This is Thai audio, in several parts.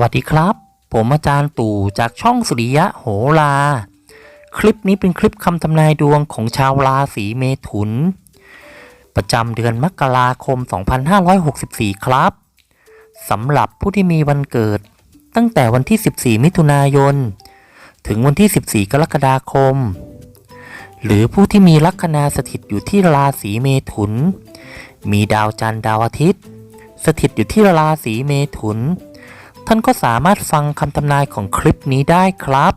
วัสดีครับ ผมอาจารย์ตู่จากช่องสุริยะโหรา คลิปนี้เป็นคลิปคำทำนายดวงของชาวราศีเมถุน ประจำเดือนมกราคม 2564 ครับสำหรับผู้ที่มีวันเกิด ตั้งแต่วันที่ 14 มิถุนายน ถึงวันที่ 14 กรกฎาคม หรือผู้ที่มีลัคนาสถิตอยู่ที่ราศีเมถุน มีดาวจันทร์ดาวอาทิตย์ สถิตอยู่ที่ราศีเมถุน ท่านก็สามารถฟังคำทำนายของคลิปนี้ได้ครับ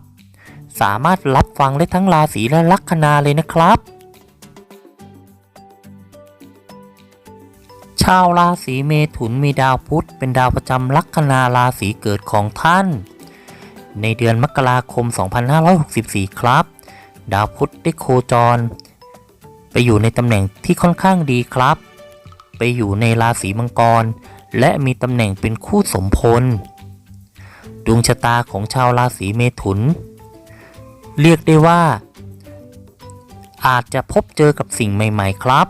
สามารถรับฟังได้ทั้งราศีและลัคนาเลยนะครับ ชาวราศีเมถุนมีดาวพุธเป็นดาวประจำลัคนาราศีเกิดของท่าน ในเดือนมกราคม 2564 ครับ ดาวพุธได้โคจร ไปอยู่ในตำแหน่งที่ค่อนข้างดีครับ ไปอยู่ในราศีมังกรและมีตำแหน่งเป็นคู่สมพล ดวงชะตาของชาวราศีเมถุน เรียกได้ว่า อาจจะพบเจอกับสิ่งใหม่ๆครับ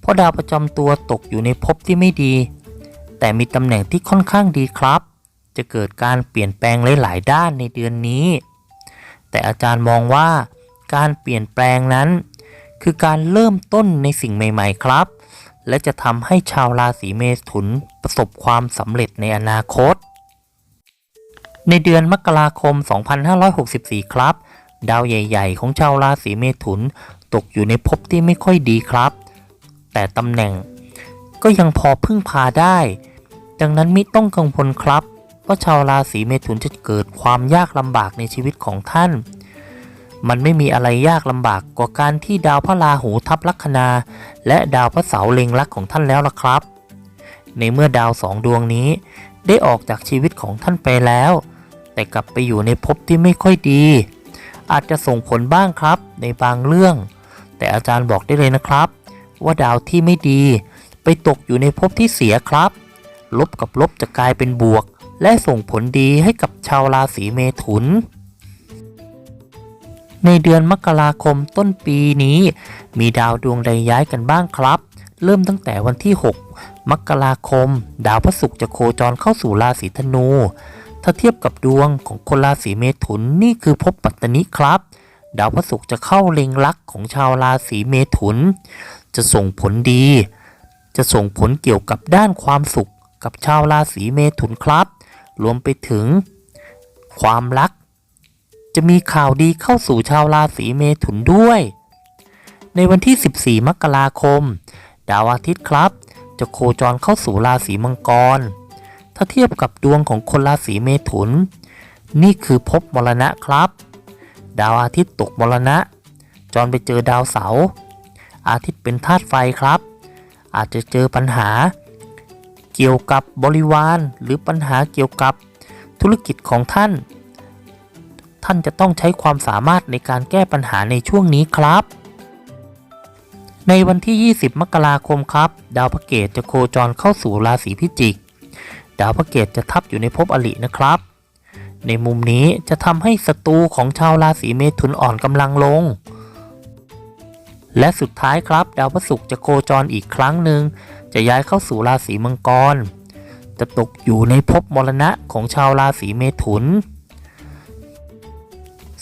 เพราะดาวประจำตัวตกอยู่ในภพที่ไม่ดี แต่มีตำแหน่งที่ค่อนข้างดีครับ จะเกิดการเปลี่ยนแปลงหลายๆด้านในเดือนนี้ แต่อาจารย์มองว่าการเปลี่ยนแปลงนั้น คือการเริ่มต้นในสิ่งใหม่ ๆ ครับ และจะทำให้ชาวราศีเมถุนประสบความสำเร็จในอนาคต ในเดือนมกราคม 2564 ครับ ดาวใหญ่ ๆ ของชาวราศีเมถุน ตกอยู่ในภพที่ไม่ค่อยดีครับ แต่ตำแหน่งก็ยังพอพึ่งพาได้ ดังนั้นไมิต้องกังวลครับว่าชาวราศีเมถุนจะเกิดความยากลำบากในชีวิตของท่าน มันไม่มีอะไรยากลำบากกว่าการที่ดาวพระราหูทับลัคนา และดาวพระเสาร์เล็งลักของท่านแล้วล่ะครับ ในเมื่อดาวสองดวงนี้ได้ออกจากชีวิตของท่านไปแล้ว แต่กลับไปอยู่ในภพที่ไม่ค่อยดี อาจจะส่งผลบ้างครับในบางเรื่อง แต่อาจารย์บอกได้เลยนะครับ ว่าดาวที่ไม่ดี ไปตกอยู่ในภพที่เสียครับ ลบกับลบจะกลายเป็นบวก และส่งผลดีให้กับชาวราศีเมถุน ในเดือนมกราคมต้นปีนี้ มีดาวดวงใดย้ายกันบ้างครับ เริ่มตั้งแต่วันที่ 6 มกราคม ดาวพระศุกร์จะโคจรเข้าสู่ราศีธนู ถ้าเทียบกับดวงของคนราศีเมถุนนี่คือภพปัตตนิครับ ดาวพระศุกร์จะเข้าเล็งลักของชาวราศีเมถุน จะส่งผลดี จะส่งผลเกี่ยวกับด้านความสุขกับชาวราศีเมถุนครับ รวมไปถึง ความรัก จะมีข่าวดีเข้าสู่ชาวราศีเมถุนด้วย ในวันที่ 14 มกราคม ดาวอาทิตย์ครับ จะโคจรเข้าสู่ราศีมังกร ถ้าเทียบกับดวงของคนราศีเมถุน นี่คือภพมรณะครับ ดาวอาทิตย์ตกมรณะจรไปเจอดาวเสาร์อาทิตย์เป็นธาตุไฟครับ อาจจะเจอปัญหา เกี่ยวกับบริวารหรือปัญหาเกี่ยวกับธุรกิจของท่าน ท่านจะต้องใช้ความสามารถในการแก้ปัญหาในช่วงนี้ครับ ในวันที่ 20 มกราคมครับ ดาวพระเกตจะโคจรเข้าสู่ราศีพิจิก ดาวพระเกตจะทับอยู่ในภพอลินะครับ ในมุมนี้จะทำให้ศัตรูของชาวราศีเมถุนอ่อนกำลังลง และสุดท้ายครับ ดาวพระศุกร์จะโคจรอีกครั้งหนึ่งจะย้ายเข้าสู่ราศีมังกร จะตกอยู่ในภพมรณะของชาวราศีเมถุน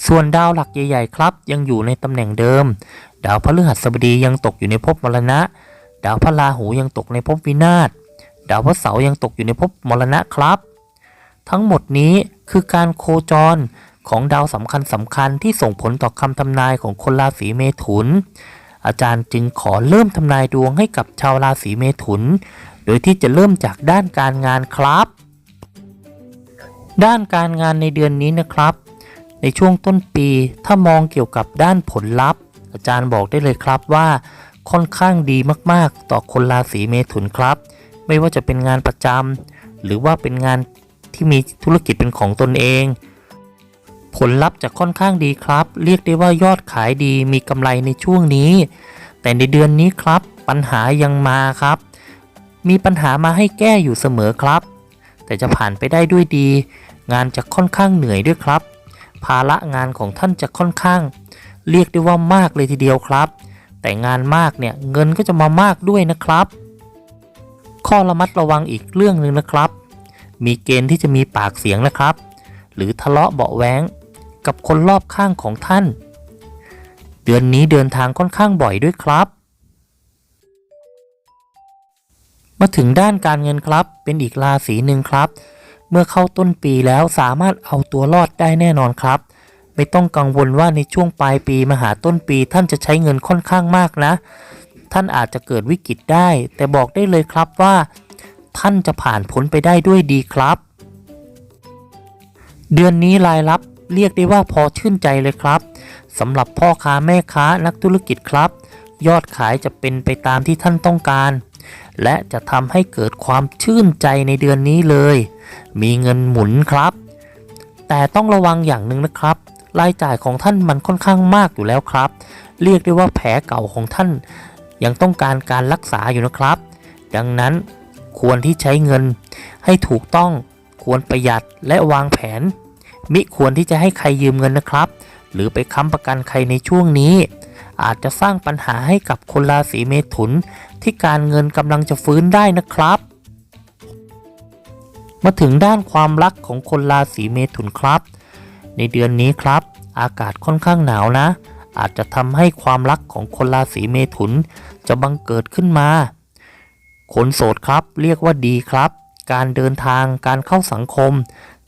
ส่วนดาวหลักใหญ่ๆครับ ยังอยู่ในตำแหน่งเดิม ดาวพฤหัสบดียังตกอยู่ในภพมรณะ ดาวพระราหูยังตกในภพวินาศ ดาวพระเสาร์ยังตกอยู่ในภพมรณะครับ ทั้งหมดนี้คือการโคจรของดาวสำคัญสำคัญที่ส่งผลต่อคำทำนายของคนราศีเมถุน อาจารย์จึงขอเริ่มทำนายดวงให้กับชาวราศีเมถุน โดยที่จะเริ่มจากด้านการงานครับ ด้านการงานในเดือนนี้นะครับ ในช่วงต้นปีถ้ามองเกี่ยวกับด้านผลลัพธ์ อาจารย์บอกได้เลยครับว่า ค่อนข้างดีมากๆ ต่อคนราศีเมถุนครับ ไม่ว่าจะเป็นงานประจำหรือว่าเป็นงานที่มีธุรกิจเป็นของตนเอง ผลลัพธ์จะค่อนข้างดีครับ เรียกได้ว่ายอดขายดีมีกำไรในช่วงนี้ แต่ในเดือนนี้ครับ ปัญหายังมาครับ มีปัญหามาให้แก้อยู่เสมอครับ แต่จะผ่านไปได้ด้วยดี งานจะค่อนข้างเหนื่อยด้วยครับ ภาระงานของท่านจะค่อนข้าง เรียกได้ว่ามากเลยทีเดียวครับ แต่งานมากเนี่ยเงินก็จะมามากด้วยนะครับ ข้อระมัดระวังอีกเรื่องหนึ่งนะครับ มีเกณฑ์ที่จะมีปากเสียงนะครับ หรือทะเลาะเบาะแว้งกับคนรอบข้างของท่าน เดือนนี้เดินทางค่อนข้างบ่อยด้วยครับ มาถึงด้านการเงินครับ เป็นอีกราศีหนึ่งครับ เมื่อเข้าต้นปีแล้วสามารถเอาตัวรอดได้แน่นอนครับ ไม่ต้องกังวลว่าในช่วงปลายปีมาหาต้นปีท่านจะใช้เงินค่อนข้างมากนะ ท่านอาจจะเกิดวิกฤตได้ แต่บอกได้เลยครับว่า ท่านจะผ่านพ้นไปได้ด้วยดีครับ เดือนนี้รายรับเรียกได้ว่าพอชื่นใจเลยครับสำหรับพ่อค้าแม่ค้านักธุรกิจครับ ยอดขายจะเป็นไปตามที่ท่านต้องการ และจะทำให้เกิดความชื่นใจในเดือนนี้เลย มีเงินหมุนครับ แต่ต้องระวังอย่างหนึ่งนะครับรายจ่ายของท่านมันค่อนข้างมากอยู่แล้วครับ เรียกได้ว่าแผลเก่าของท่าน ยังต้องการการรักษาอยู่นะครับ ดังนั้นควรที่ใช้เงินให้ถูกต้องควรประหยัดและวางแผน มิควรที่จะให้ใครยืมเงินนะครับ หรือไปค้ำประกันใครในช่วงนี้ อาจจะสร้างปัญหาให้กับคนราศีเมถุน ที่การเงินกำลังจะฟื้นได้นะครับ มาถึงด้านความรักของคนราศีเมถุนครับ ในเดือนนี้ครับ อากาศค่อนข้างหนาวนะ อาจจะทำให้ความรักของคนราศีเมถุนจะบังเกิดขึ้นมา คนโสดครับเรียกว่าดีครับ การเดินทางการเข้าสังคม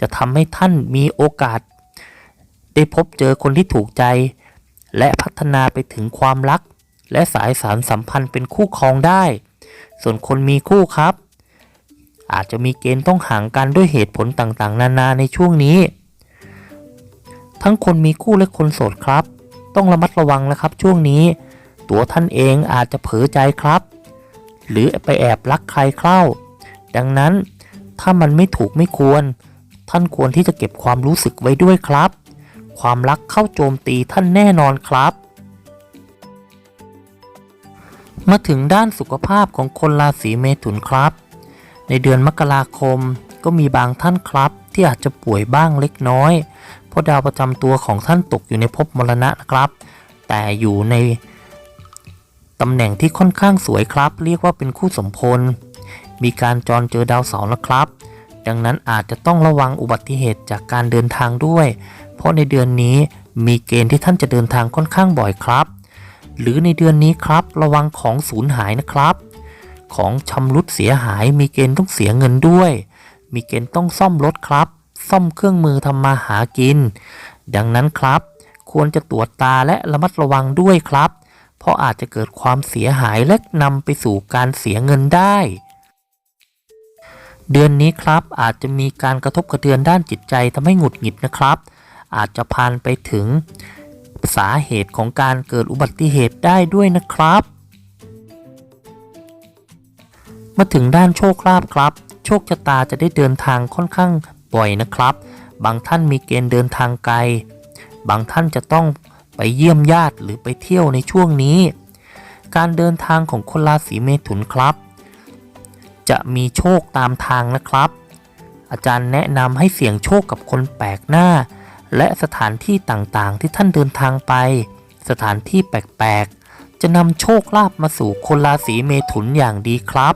จะทำให้ท่านมีโอกาส ได้พบเจอคนที่ถูกใจ และพัฒนาไปถึงความรัก และสายสารสัมพันธ์เป็นคู่ครองได้ ส่วนคนมีคู่ครับ อาจจะมีเกณฑ์ต้องห่างกันด้วยเหตุผลต่างๆ นานาในช่วงนี้ ทั้งคนมีคู่และคนโสดครับ ต้องระมัดระวังนะครับ ช่วงนี้ตัวท่านเองอาจจะเผลอใจครับ หรือไปแอบรักใครเข้า ดังนั้นถ้ามันไม่ถูกไม่ควร ท่านควรที่จะเก็บความรู้สึกไว้ด้วยครับ ความรักเข้าโจมตีท่านแน่นอนครับ มาถึงด้านสุขภาพของคนราศีเมถุนครับ ในเดือนมกราคมก็มีบางท่านครับที่อาจจะป่วยบ้างเล็กน้อย ราะดาวประจำตัวของท่านตกอยู่ในภพมรณะนะครับ แต่อยู่ในตำแหน่งที่ค่อนข้างสวยครับ เรียกว่าเป็นคู่สมพล มีการจรเจอดาวเสาร์นะครับ ดังนั้นอาจจะต้องระวังอุบัติเหตุจากการเดินทางด้วย เพราะในเดือนนี้มีเกณฑ์ที่ท่านจะเดินทางค่อนข้างบ่อยครับ หรือในเดือนนี้ครับ ระวังของสูญหายนะครับ ของชำรุดเสียหายมีเกณฑ์ต้องเสียเงินด้วย มีเกณฑ์ต้องซ่อมรถครับ ซ่อมเครื่องมือทำมาหากิน ดังนั้นครับ ควรจะตรวจตาและระมัดระวังด้วยครับ เพราะอาจจะเกิดความเสียหายและนำไปสู่การเสียเงินได้ เดือนนี้ครับอาจจะมีการกระทบกระเทือนด้านจิตใจทำให้หงุดหงิดนะครับ อาจจะพานไปถึงสาเหตุของการเกิดอุบัติเหตุได้ด้วยนะครับมาถึงด้านโชคลาภครับ โชคชะตาจะได้เดินทางค่อนข้าง บ่อยนะครับ บางท่านมีเกณฑ์เดินทางไกล บางท่านจะต้องไปเยี่ยมญาติหรือไปเที่ยวในช่วงนี้ การเดินทางของคนราศีเมถุนครับ จะมีโชคตามทางนะครับ อาจารย์แนะนำให้เสี่ยงโชคกับคนแปลกหน้า และสถานที่ต่างๆ ที่ท่านเดินทางไป สถานที่แปลกๆ จะนำโชคลาภมาสู่คนราศีเมถุนอย่างดีครับ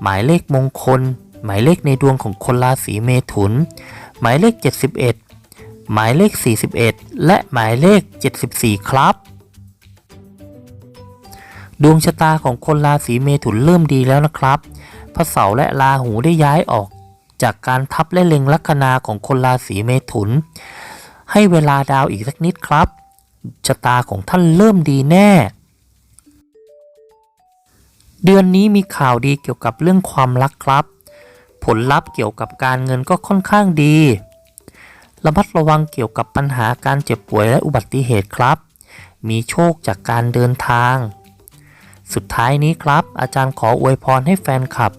หมายเลขมงคล หมายเลขในดวงของคนราศีเมถุน หมายเลข 71 หมายเลข 41 และหมายเลข 74 ครับ ดวงชะตาของคนราศีเมถุนเริ่มดีแล้วนะครับพระเสาร์และราหูได้ย้ายออกจากการทับและเล็งลัคนาของคนราศีเมถุน ให้เวลาดาวอีกสักนิดครับชะตาของท่านเริ่มดีแน่ เดือนนี้มีข่าวดีเกี่ยวกับเรื่องความรักครับ ผลลัพธ์เกี่ยวกับการเงินก็ค่อนข้างดี ระมัดระวังเกี่ยวกับปัญหาการเจ็บป่วยและอุบัติเหตุครับ มีโชคจากการเดินทาง สุดท้ายนี้ครับ อาจารย์ขออวยพรให้แฟนคลับ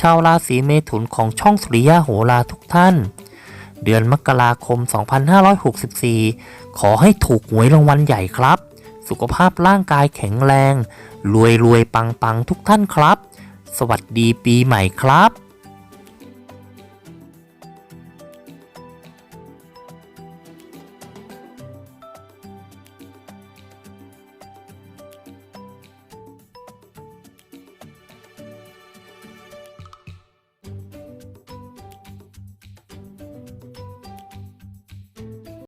ชาวราศีเมถุนของช่องสุริยะโหราทุกท่าน เดือนมกราคม 2564 ขอให้ถูกหวยรางวัลใหญ่ครับ สุขภาพร่างกายแข็งแรง รวยรวยปังปังทุกท่านครับ สวัสดีปีใหม่ครับ